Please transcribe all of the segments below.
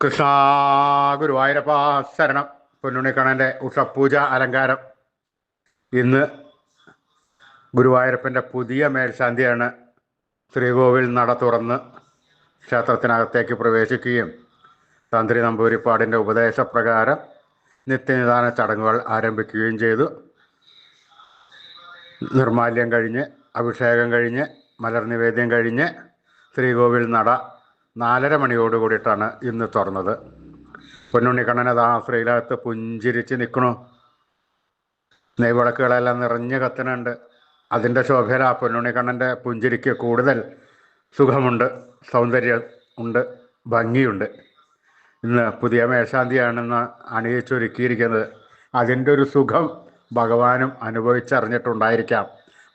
കൃഷ്ണ ഗുരുവായൂരപ്പ ശരണം. പൊന്നുണ്ണിക്കണ്ണന്റെ ഉഷപൂജ അലങ്കാരം. ഇന്ന് ഗുരുവായൂരപ്പന്റെ പുതിയ മേൽശാന്തിയാണ് ശ്രീകോവിൽ നട തുറന്ന് ക്ഷേത്രത്തിനകത്തേക്ക് പ്രവേശിക്കുകയും തന്ത്രി നമ്പൂരിപ്പാടിന്റെ ഉപദേശപ്രകാരം നിത്യനിദാന ചടങ്ങുകൾ ആരംഭിക്കുകയും ചെയ്തു. നിർമാല്യം കഴിഞ്ഞ് അഭിഷേകം കഴിഞ്ഞ് മലർ നിവേദ്യം കഴിഞ്ഞ് ശ്രീകോവിൽ നട നാലര മണിയോട് കൂടിയിട്ടാണ് ഇന്ന് തുറന്നത്. പൊന്നുണ്ണിക്കണ്ണനത് ആ ശ്രീലകത്ത് പുഞ്ചിരിച്ച് നിൽക്കണു നെയ്വിളക്കുകളെല്ലാം നിറഞ്ഞ് കത്തുന്നുണ്ട്. അതിന്റെ ശോഭയിൽ ആ പൊന്നുണ്ണിക്കണ്ണന്റെ പുഞ്ചിരിക്ക് കൂടുതൽ സുഖമുണ്ട് സൗന്ദര്യം ഉണ്ട് ഭംഗിയുണ്ട്. ഇന്ന് പുതിയ മേശാന്തിയാണെന്ന് അണിയിച്ചൊരുക്കിയിരിക്കുന്നത്. അതിന്റെ ഒരു സുഖം ഭഗവാനും അനുഭവിച്ചറിഞ്ഞിട്ടുണ്ടായിരിക്കാം.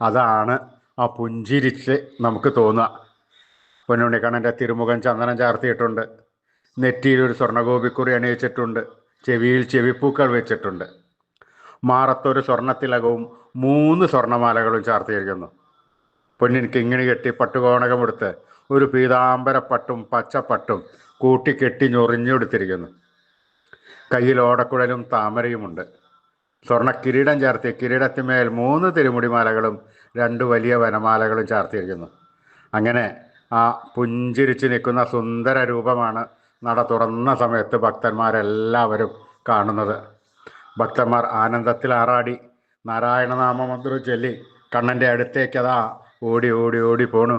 അതാണ് ആ പുഞ്ചിരിച്ച് നമുക്ക് തോന്നുക. പൊന്നുണ്ണിക്കണ്ണന്റെ തിരുമുഖം ചന്ദനം ചാർത്തിയിട്ടുണ്ട്. നെറ്റിയിൽ ഒരു സ്വർണഗോപിക്കുറി അണിയിച്ചിട്ടുണ്ട്. ചെവിയിൽ ചെവിപ്പൂക്കൾ വെച്ചിട്ടുണ്ട്. മാറത്തൊരു സ്വർണത്തിലകവും മൂന്ന് സ്വർണമാലകളും ചാർത്തിയിരിക്കുന്നു. പൊന്നിൻ കിങ്ങിണി കെട്ടി പട്ടുകോണകമെടുത്ത് ഒരു പീതാംബരപ്പട്ടും പച്ചപ്പട്ടും കൂട്ടിക്കെട്ടി ഞൊറിഞ്ഞെടുത്തിരിക്കുന്നു. കയ്യിൽ ഓടക്കുഴലും താമരയുമുണ്ട്. സ്വർണ കിരീടം ചേർത്തി കിരീടത്തിന്മേൽ മൂന്ന് തിരുമുടിമാലകളും രണ്ട് വലിയ വനമാലകളും ചാർത്തിയിരിക്കുന്നു. അങ്ങനെ ആ പുഞ്ചിരിച്ച് നിൽക്കുന്ന സുന്ദര രൂപമാണ് നട തുറന്ന സമയത്ത് ഭക്തന്മാരെല്ലാവരും കാണുന്നത്. ഭക്തന്മാർ ആനന്ദത്തിൽ ആറാടി നാരായണനാമമന്ത്രം ചൊല്ലി കണ്ണന്റെ അടുത്തേക്ക് അതാ ഓടി ഓടി ഓടി പോണു.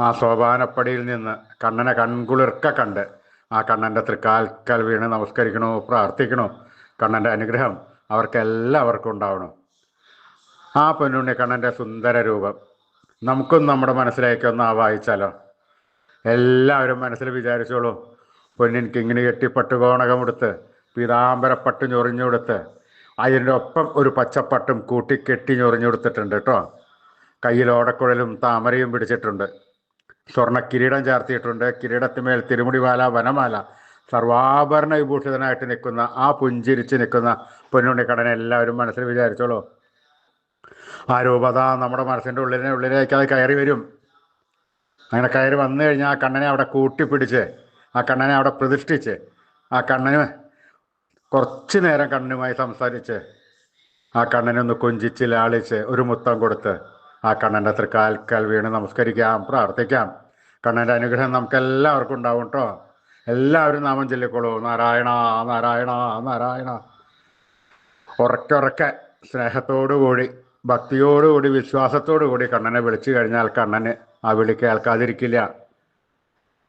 ആ സോപാനപ്പടിയിൽ നിന്ന് കണ്ണനെ കൺകുളിർക്ക കണ്ട് ആ കണ്ണന്റെ തൃക്കാൽക്കൽ വീണ് നമസ്കരിക്കണോ പ്രാർത്ഥിക്കണോ കണ്ണന്റെ അനുഗ്രഹം അവർക്കെല്ലാവർക്കും ഉണ്ടാവണം. ആ പൊന്നുണ്ണി കണ്ണന്റെ സുന്ദര രൂപം. നമുക്കും നമ്മുടെ മനസ്സിലേക്ക് ഒന്ന് ആ വായിച്ചാലോ എല്ലാവരും മനസ്സിൽ വിചാരിച്ചോളൂ. പൊന്നിൻ കിങ്ങിണി കെട്ടി പട്ടുകോണകമെടുത്ത് പീതാംബരപ്പട്ട് ഞൊറിഞ്ഞുകൊടുത്ത് അതിന്റെ ഒപ്പം ഒരു പച്ചപ്പട്ടും കൂട്ടിക്കെട്ടി ഞൊറിഞ്ഞുകൊടുത്തിട്ടുണ്ട് കേട്ടോ. കയ്യിൽ ഓടക്കുഴലും താമരയും പിടിച്ചിട്ടുണ്ട്. സ്വർണ കിരീടം ചാർത്തിയിട്ടുണ്ട്. കിരീടത്തിന്മേൽ തിരുമുടിമാല വനമാല സർവാഭരണ വിഭൂഷിതനായിട്ട് നിൽക്കുന്ന ആ പുഞ്ചിരിച്ച് നിൽക്കുന്ന പൊന്നുണ്ണിക്കടനെ എല്ലാവരും മനസ്സിൽ വിചാരിച്ചോളൂ. ആ രൂപത നമ്മുടെ മനസ്സിന്റെ ഉള്ളിനെ ഉള്ളിലേക്ക് അത് കയറി വരും. അങ്ങനെ കയറി വന്നു കഴിഞ്ഞാൽ ആ കണ്ണനെ അവിടെ കൂട്ടിപ്പിടിച്ച് ആ കണ്ണനെ അവിടെ പ്രതിഷ്ഠിച്ച് ആ കണ്ണന് കുറച്ച് നേരം കണ്ണനുമായി സംസാരിച്ച് ആ കണ്ണനൊന്ന് കൊഞ്ചിച്ച് ലാളിച്ച് ഒരു മുത്തം കൊടുത്ത് ആ കണ്ണന്റെ തൃക്കാൽക്കാൽ വീണ് നമസ്കരിക്കാം പ്രാർത്ഥിക്കാം. കണ്ണന്റെ അനുഗ്രഹം നമുക്ക് എല്ലാവർക്കും ഉണ്ടാവും കേട്ടോ. എല്ലാവരും നാമം ചൊല്ലിക്കോളൂ നാരായണ നാരായണ നാരായണ. ഉറക്കെ ഉറക്കെ സ്നേഹത്തോടുകൂടി ഭക്തിയോടുകൂടി വിശ്വാസത്തോടുകൂടി കണ്ണനെ വിളിച്ചു കഴിഞ്ഞാൽ കണ്ണന് ആ വിളി കേൾക്കാതിരിക്കില്ല.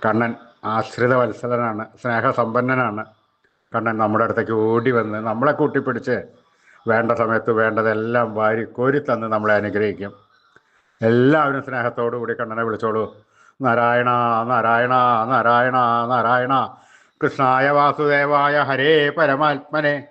കണ്ണൻ ആശ്രിത വത്സലനാണ് സ്നേഹസമ്പന്നനാണ്. കണ്ണൻ നമ്മുടെ അടുത്തേക്ക് ഓടി വന്ന് നമ്മളെ കൂട്ടിപ്പിടിച്ച് വേണ്ട സമയത്ത് വേണ്ടതെല്ലാം വാരി കോരി തന്ന് നമ്മളെ അനുഗ്രഹിക്കും. എല്ലാവരും സ്നേഹത്തോടു കൂടി കണ്ണനെ വിളിച്ചോളൂ. നാരായണ നാരായണ നാരായണ നാരായണ. കൃഷ്ണായ വാസുദേവായ ഹരേ പരമാത്മനെ.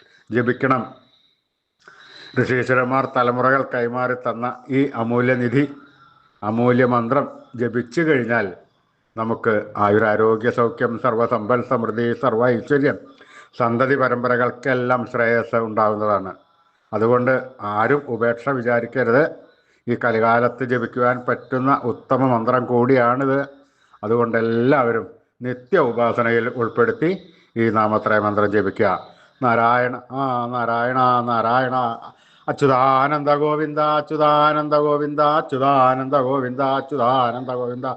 ജപിക്കണം. ഋഷീശ്വരന്മാർ തലമുറകൾ കൈമാറി തന്ന ഈ അമൂല്യനിധി അമൂല്യ മന്ത്രം ജപിച്ചു കഴിഞ്ഞാൽ നമുക്ക് ആയുരാരോഗ്യ സൗഖ്യം സർവസമ്പൽ സമൃദ്ധി സർവ ഐശ്വര്യം സന്തതി പരമ്പരകൾക്കെല്ലാം ശ്രേയസ് ഉണ്ടാകുന്നതാണ്. അതുകൊണ്ട് ആരും ഉപേക്ഷ വിചാരിക്കരുത്. ഈ കലികാലത്ത് ജപിക്കുവാൻ പറ്റുന്ന ഉത്തമ മന്ത്രം കൂടിയാണിത്. അതുകൊണ്ട് എല്ലാവരും നിത്യ ഉപാസനയിൽ ഉൾപ്പെടുത്തി ഈ നാമത്രയ മന്ത്രം ജപിക്കുക. നാരായണ ആ നാരായണ നാരായണ. അച്യുതാനന്ദ ഗോവിന്ദ അച്യുതാനന്ദ ഗോവിന്ദ അച്യുതാനന്ദ ഗോവിന്ദ അച്യുതാനന്ദ ഗോവിന്ദ.